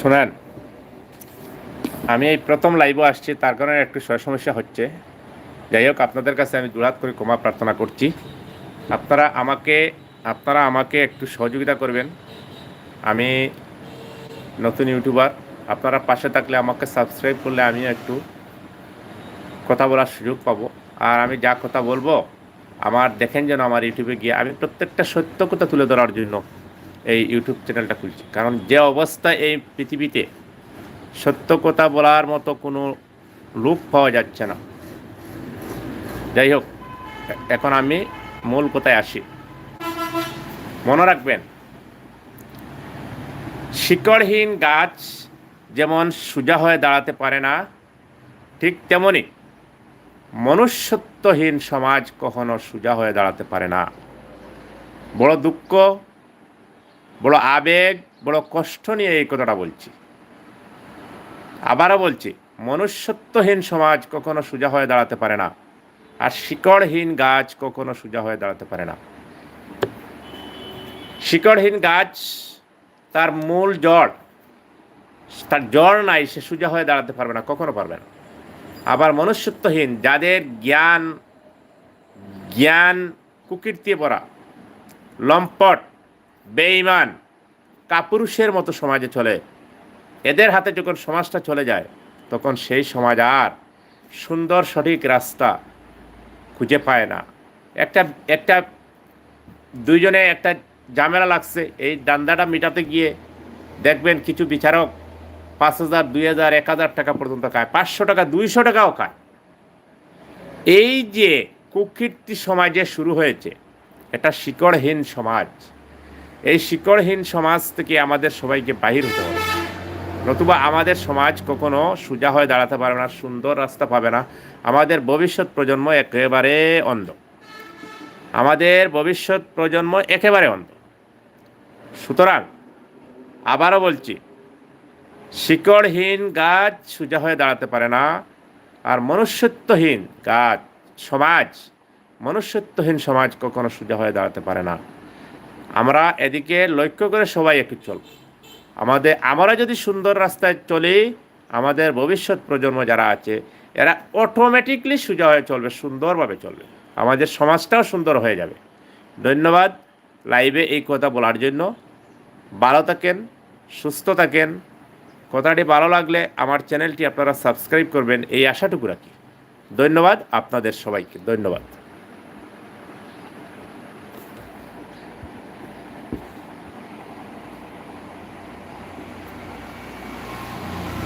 শোনেন, আমি এই প্রথম লাইভে আসছি, তার কারণে একটু সয় সমস্যা হচ্ছে। যাই হোক, আপনাদের কাছে আমি দুরাত করে ক্ষমা প্রার্থনা করছি। আপনারা আমাকে আপনারা আমাকে একটু সহযোগিতা করবেন। আমি নতুন ইউটিউবার, আপনারা পাশে থাকলে আমাকে সাবস্ক্রাইব করলে আমি একটু কথা বলার সুযোগ পাবো। আর আমি যা কথা বলব, আমার দেখেন যেন আমার ইউটিউবে গিয়ে, আমি প্রত্যেকটা সত্য কথা তুলে ধরার জন্য এই ইউটিউব চ্যানেলটা খুলছি। কারণ যে অবস্থা এই পৃথিবীতে সত্য কথা বলার মতো কোনো লোক পাওয়া যাচ্ছে না। যাই হোক, এখন আমি মূল কথায় আসি। মনে রাখবেন, শিকড়হীন গাছ যেমন সোজা হয়ে দাঁড়াতে পারে না, ঠিক তেমনি মনুষ্যত্বহীন সমাজ কখনো সোজা হয়ে দাঁড়াতে পারে না। বড় দুঃখ বড় আবেগ, বড় কষ্ট নিয়ে এই কথাটা বলছি। আবারও বলছি, মনুষ্যত্বহীন সমাজ কখনো সোজা হয়ে দাঁড়াতে পারে না, আর শিকড়হীন গাছ কখনো সোজা হয়ে দাঁড়াতে পারে না। শিকড়হীন গাছ, তার মূল জড়, তার জড় নাই, সে সোজা হয়ে দাঁড়াতে পারবে না, কখনো পারবে না। আবার মনুষ্যত্বহীন, যাদের জ্ঞান জ্ঞান কুকীর্তি পড়া লম্পট বেঈমান, কাপুরুষের মতো সমাজে চলে। এদের হাতে যখন সমাজটা চলে যায়, তখন সেই সমাজ আর সুন্দর, সঠিক রাস্তা খুঁজে পায় না। একটা একটা, দুইজনে একটা ঝামেলা লাগছে, এই দান্দাটা মেটাতে গিয়ে দেখবেন কিছু বিচারক পাঁচ হাজার, দুই হাজার, এক হাজার টাকা পর্যন্ত খায়, পাঁচশো টাকা, দুইশো টাকাও খায়। এই যে কুকীর্তি সমাজে শুরু হয়েছে, এটা শিকড়হীন সমাজ। এই শিকড়হীন সমাজ থেকে আমাদের সবাইকে বাহির হতে হবে। নতুবা আমাদের সমাজ কখনো সোজা হয়ে দাঁড়াতে পারবে না, সুন্দর রাস্তা পাবে না। আমাদের ভবিষ্যৎ প্রজন্ম একেবারে অন্ধ। আমাদের ভবিষ্যৎ প্রজন্ম একেবারে অন্ধ। সুতরাং আবারও বলছি, শিকড়হীন গাছ সোজা হয়ে দাঁড়াতে পারে না, আর মনুষ্যত্বহীন গাছ, সমাজ, মনুষ্যত্বহীন সমাজ কখনো সোজা হয়ে দাঁড়াতে পারে না। আমরা এদিকে লক্ষ্য করে সবাই একটু চলব আমাদের, আমরা যদি সুন্দর রাস্তায় চলি, আমাদের ভবিষ্যৎ প্রজন্ম যারা আছে, এরা অটোমেটিকলি সোজা হয়ে চলবে, সুন্দরভাবে চলবে। আমাদের সমাজটাও সুন্দর হয়ে যাবে। ধন্যবাদ লাইভে এই কথা বলার জন্য। ভালো থাকেন, সুস্থ থাকেন। কথাটি ভালো লাগলে আমার চ্যানেলটি আপনারা সাবস্ক্রাইব করবেন, এই আশাটুকু রাখি। ধন্যবাদ আপনাদের সবাইকে, ধন্যবাদ।